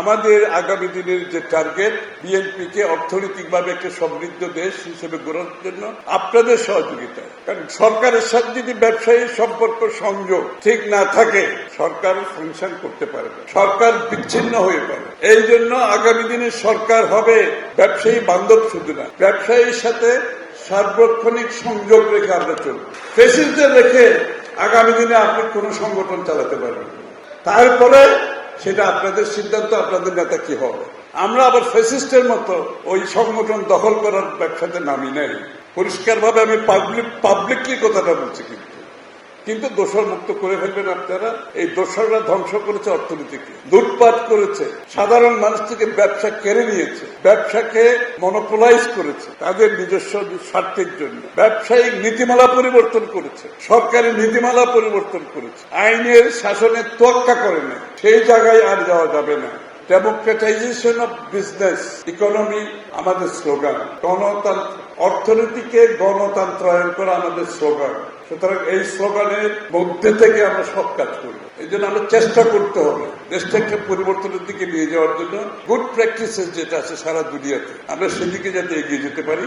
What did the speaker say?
আমাদের আগামী দিনের যে টার্গেট বিএনপি কে অর্থনৈতিকভাবে একটা সমৃদ্ধ দেশ হিসেবে গড়ার জন্য আপনাদের সহযোগিতা কারণ সরকারের সাথে যদি ব্যবসায়ী সম্পর্ক সংযোগ ঠিক না থাকে, সরকার ফাংশন করতে পারে সরকার বিচ্ছিন্ন হয়ে পারে এই জন্য আগামী দিনে সরকার হবে ব্যবসায়ী বান্ধব শুধু না। ব্যবসায়ীর সাথে সার্বক্ষণিক সংযোগ রেখে আমরা চলব। ফেসিসদের রেখে আগামী দিনে আপনি কোন সংগঠন চালাতে পারবেন। তারপরে সেটা আপনাদের সিদ্ধান্ত, আপনাদের নেতা কি হবে? আমরা আবার ফেসিস্টের মতো ওই সংগঠন দখল করার ব্যবসাতে নামি নাই। পরিষ্কারভাবে আমি পাবলিক পাবলিকলি কথাটা বলছি কিন্তু। কিন্তু দোষর মুক্ত করে ফেলবেন আপনারা। এই দোষররা ধ্বংস করেছে অর্থনীতিকে। লুটপাট করেছে। সাধারণ মানুষ থেকে ব্যবসা কেড়ে নিয়েছে। ব্যবসাকে মনোপোলাইজ করেছে তাদের নিজস্ব স্বার্থের জন্য। ব্যবসায়িক নীতিমালা পরিবর্তন করেছে। সরকারি নীতিমালা পরিবর্তন করেছে। আইনের শাসনের তোয়াক্কা করে না সেই জায়গায় আর যাওয়া যাবে না। ডেমোক্রেটাইজেশন অফ বিজনেস ইকোনমি আমাদের স্লোগান গণতন্ত্র, অর্থনীতিকে গণতন্ত্রায়ন করা আমাদের স্লোগান সুতরাং এই স্লোগানের মধ্যে থেকে আমরা সব কাজ করি। এই জন্য আমরা চেষ্টা করতে হবে দেশটাকে পরিবর্তনের দিকে নিয়ে যাওয়ার জন্য। গুড প্র্যাকটিসেস যেটা আছে সারা দুনিয়াতে, আমরা সেদিকে যাতে এগিয়ে যেতে পারি।